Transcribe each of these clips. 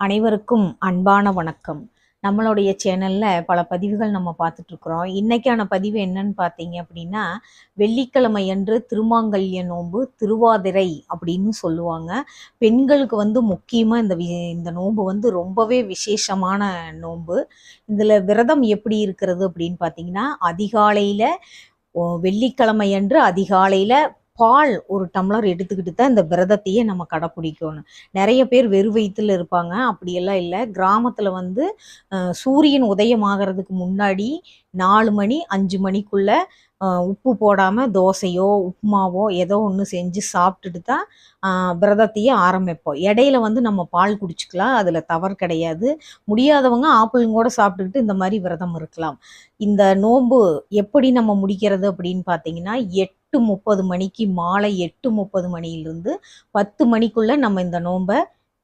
அனைவருக்கும் அன்பான வணக்கம். நம்மளுடைய சேனலில் பல பதிவுகள் நம்ம பார்த்துட்ருக்குறோம். இன்றைக்கான பதிவு என்னன்னு பார்த்தீங்க அப்படின்னா வெள்ளிக்கிழமை அன்று திருமாங்கல்ய நோன்பு திருவாதிரை அப்படின்னு சொல்லுவாங்க. பெண்களுக்கு வந்து முக்கியமாக இந்த வி இந்த நோன்பு வந்து ரொம்பவே விசேஷமான நோன்பு. இதில் விரதம் எப்படி இருக்கிறது அப்படின்னு பார்த்தீங்கன்னா அதிகாலையில் வெள்ளிக்கிழமை அன்று அதிகாலையில் பால் ஒரு டம்ளர் எடுத்துக்கிட்டு தான் இந்த விரதத்தையே நம்ம கடைப்பிடிக்கணும் நிறைய பேர் வெறு வயிற்றுல இருப்பாங்க. அப்படியெல்லாம் இல்லை. கிராமத்தில் வந்து சூரியன் உதயமாகிறதுக்கு முன்னாடி நாலு மணி அஞ்சு மணிக்குள்ள உப்பு போடாமல் தோசையோ உப்புமாவோ ஏதோ ஒன்று செஞ்சு சாப்பிட்டுட்டு தான் விரதத்தையே ஆரம்பிப்போம். இடையில வந்து நம்ம பால் குடிச்சுக்கலாம். அதில் தவறு கிடையாது. முடியாதவங்க ஆப்பிளும் கூட சாப்பிட்டுக்கிட்டு இந்த மாதிரி விரதம் இருக்கலாம். இந்த நோன்பு எப்படி நம்ம முடிக்கிறது அப்படின்னு பார்த்தீங்கன்னா எட் எட்டு முப்பது மணிக்கு மாலை எட்டு முப்பது மணியிலிருந்து பத்து மணிக்குள்ள நம்ம இந்த நோன்பை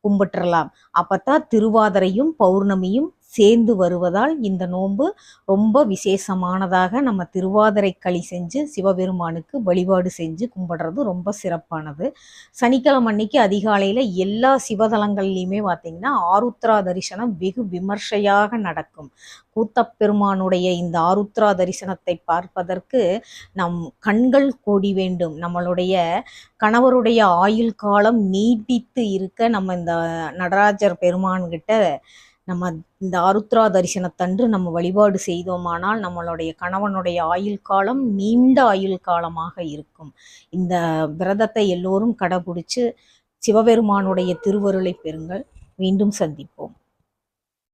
கும்பிட்டுறலாம். அப்பத்தான் திருவாதிரையும் பௌர்ணமியும் சேர்ந்து வருவதால் இந்த நோன்பு ரொம்ப விசேஷமானதாக நம்ம திருவாதிரை களி செஞ்சு சிவபெருமானுக்கு வழிபாடு செஞ்சு கும்பிடுறது ரொம்ப சிறப்பானது. சனிக்கிழமை அன்னைக்கு அதிகாலையில் எல்லா சிவதலங்கள்லையுமே பார்த்தீங்கன்னா ஆருத்ரா தரிசனம் வெகு விமர்சையாக நடக்கும். கூத்தப்பெருமானுடைய இந்த ஆருத்ரா தரிசனத்தை பார்ப்பதற்கு நம் கண்கள் கோடி வேண்டும். நம்மளுடைய கணவருடைய ஆயுள் காலம் நீட்டித்து இருக்க நம்ம இந்த நடராஜர் பெருமான்கிட்ட நம்ம இந்த ஆருத்ரா தரிசனத்தன்று நம்ம வழிபாடு செய்தோமானால் நம்மளுடைய கணவனுடைய ஆயுள் காலம் நீண்ட ஆயுள் காலமாக இருக்கும். இந்த விரதத்தை எல்லோரும் கடைபிடிச்சு சிவபெருமானுடைய திருவருளை பெறுங்கள். மீண்டும் சந்திப்போம்.